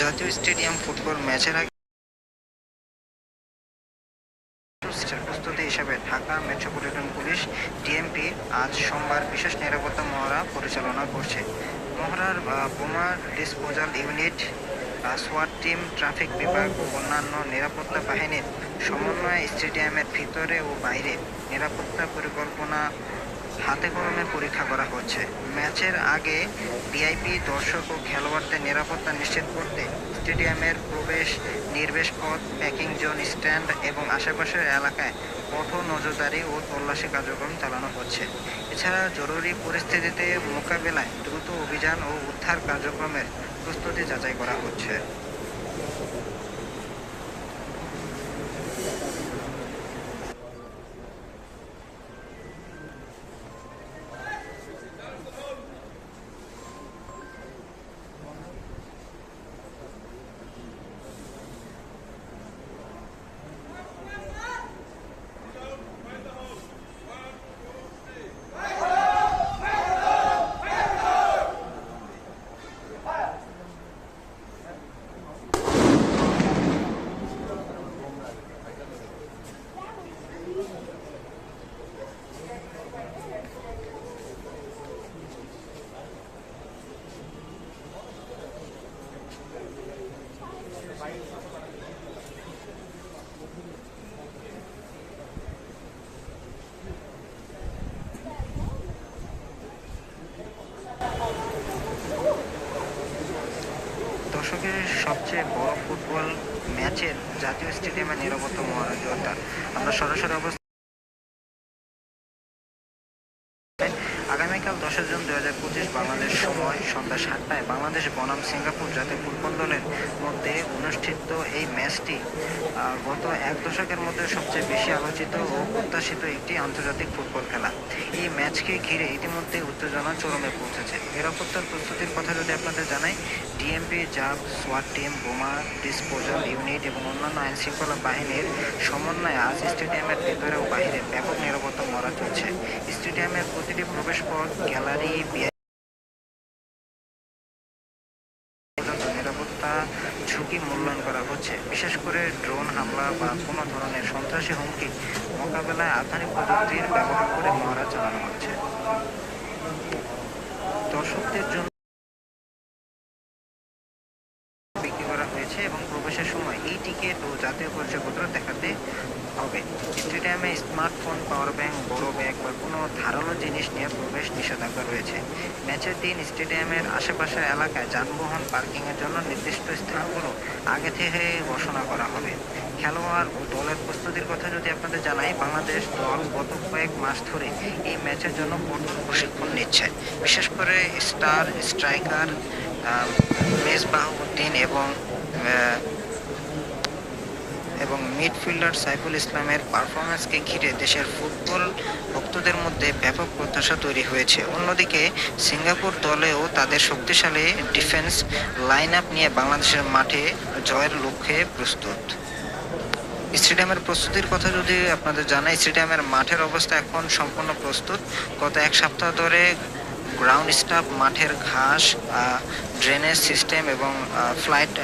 জাতীয় stadium football ম্যাচের আগে প্রস্তুতি হিসেবে ঢাকা মেট্রোপলিটন পুলিশ ডিএমপি আজ সোমবার বিশেষ নিরাপত্তা মহড়া পরিচালনা করছে। মহড়ার বোমা ডিসপোজাল ইউনিট সোয়াট টিম, ট্রাফিক বিভাগ ও অন্যান্য নিরাপত্তা বাহিনীর সমন্বয়ে স্টেডিয়ামের ভিতরে ও বাইরে নিরাপত্তা পরিকল্পনা হাতে কলমে পরীক্ষা করা হচ্ছে। ম্যাচের আগে ভিআইপি দর্শক ও খেলোয়াড়দের নিরাপত্তা নিশ্চিত করতে স্টেডিয়ামের প্রবেশ নির্বেশ পথ, প্যাকিং জোন, স্ট্যান্ড এবং আশেপাশের এলাকায় কঠোর নজরদারি ও তল্লাশি কার্যক্রম চালানো হচ্ছে। এছাড়া জরুরি পরিস্থিতিতে মোকাবেলায় দ্রুত অভিযান ও উদ্ধার কার্যক্রমের প্রস্তুতি যাচাই করা হচ্ছে। দর্শকের সবচেয়ে বড় ফুটবল ম্যাচের জাতীয় স্টেডিয়ামে নিরাপত্তা মহাযোদ্ধা আমরা সরাসরি অবস্থা আগামীকাল দশই জুন দু হাজার পঁচিশ বাংলাদেশ সময় সন্ধ্যা সাতটায় বাংলাদেশ, বনাম, সিঙ্গাপুর জাতীয় ফুটবল দলের মধ্যে অনুষ্ঠিত এই ম্যাচটি গত এক দশকের মধ্যে সবচেয়ে বেশি আলোচিত ও প্রত্যাশিত একটি আন্তর্জাতিক ফুটবল খেলা। এই ম্যাচকে ঘিরে ইতিমধ্যে উত্তেজনা চরমে পৌঁছেছে। নিরাপত্তার প্রস্তুতির কথা যদি আপনাদের জানাই, ডিএমপি, জাব, সোয়াট টিম, বোমা, ডিসপোজাল ইউনিট এবং অন্যান্য আইন শৃঙ্খলা বাহিনীর সমন্বয়ে আজ স্টেডিয়ামের ভেতরে ও বাহিরে ব্যাপক নিরাপত্তা মরা চলছে। স্টেডিয়ামের প্রতিটি প্রবেশ পথ গ্যালারি নিরাপত্তা ঝুঁকি মূল্যায়ন করা হচ্ছে। বিশেষ করে ড্রোন হামলা বা কোনো ধরনের সন্ত্রাসী হুমকি মোকাবেলায় আধুনিক প্রযুক্তির ব্যবহার করে মহড়া চালানো হচ্ছে। দর্শকদের জন্য বিক্রি করা হয়েছে এবং প্রবেশের সময় এই টিকিট ও জাতীয় পরিচয়পত্র দেখাতে হবে স্টেডিয়ামে স্মার্টফোন পাওয়ার ব্যাংক বড় ব্যাগ বা কোনো ধারালো জিনিস নিয়ে প্রবেশ নিষেধাজ্ঞা রয়েছে। ম্যাচের দিন স্টেডিয়ামের আশেপাশের এলাকায় যানবাহন পার্কিংয়ের জন্য নির্দিষ্ট স্থানগুলো আগে থেকে ঘোষণা করা হবে। খেলোয়াড় ও দলের প্রস্তুতির কথা যদি আপনাদের জানাই, বাংলাদেশ দল গত কয়েক মাস ধরে এই ম্যাচের জন্য কঠোর প্রশিক্ষণ নিচ্ছে। বিশেষ করে স্টার স্ট্রাইকার মেজবাহুদ্দিন এবং এবং মিডফিল্ডার সাইফুল ইসলামের পারফরমেন্সকে ঘিরে দেশের ফুটবল ভক্তদের মধ্যে ব্যাপক প্রত্যাশা তৈরি হয়েছে। অন্যদিকে, সিঙ্গাপুর দলেও তাদের শক্তিশালী ডিফেন্স লাইন আপ নিয়ে বাংলাদেশের মাঠে জয়ের লক্ষ্যে প্রস্তুত। স্টেডিয়ামের প্রস্তুতির কথা যদি আপনাদের জানাই, স্টেডিয়ামের মাঠের অবস্থা এখন সম্পূর্ণ প্রস্তুত। গত এক সপ্তাহ ধরে গ্রাউন্ড স্টাফ, মাঠের ঘাস ড্রেনেজ সিস্টেম এবং ফ্লাইট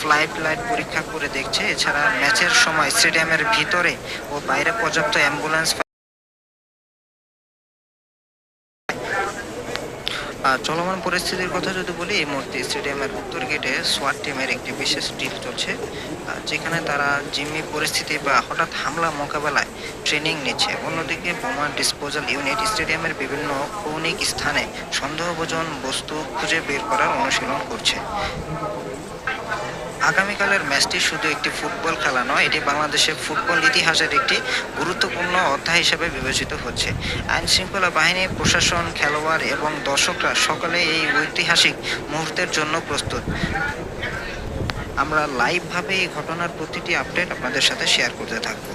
ফ্লাইট লাইট পরীক্ষা করে দেখছে। এছাড়া ম্যাচের সময় স্টেডিয়ামের ভিতরে ও বাইরে পর্যাপ্ত অ্যাম্বুলেন্স চলমান পরিস্থিতির কথা যদি বলি, এই মুহূর্তে স্টেডিয়ামের উত্তর গেটে সোয়াট টিমের একটি বিশেষ ডিল চলছে যেখানে তারা জিম্মি পরিস্থিতি বা হঠাৎ হামলা মোকাবেলায় ট্রেনিং নিচ্ছে। অন্যদিকে বোমা ডিসপোজাল ইউনিট স্টেডিয়ামের বিভিন্ন কৌণিক স্থানে সন্দেহভাজন বস্তু খুঁজে বের করার অনুশীলন করছে। আগামীকালের ম্যাচটি শুধু একটি ফুটবল খেলা নয়, এটি বাংলাদেশের ফুটবল ইতিহাসের একটি গুরুত্বপূর্ণ অধ্যায় হিসেবে বিবেচিত হচ্ছে। আইন শৃঙ্খলা বাহিনী, প্রশাসন, খেলোয়াড় এবং দর্শকরা সকলে এই ঐতিহাসিক মুহূর্তের জন্য প্রস্তুত। আমরা লাইভভাবে এই ঘটনার প্রতিটি আপডেট আপনাদের সাথে শেয়ার করতে থাকব।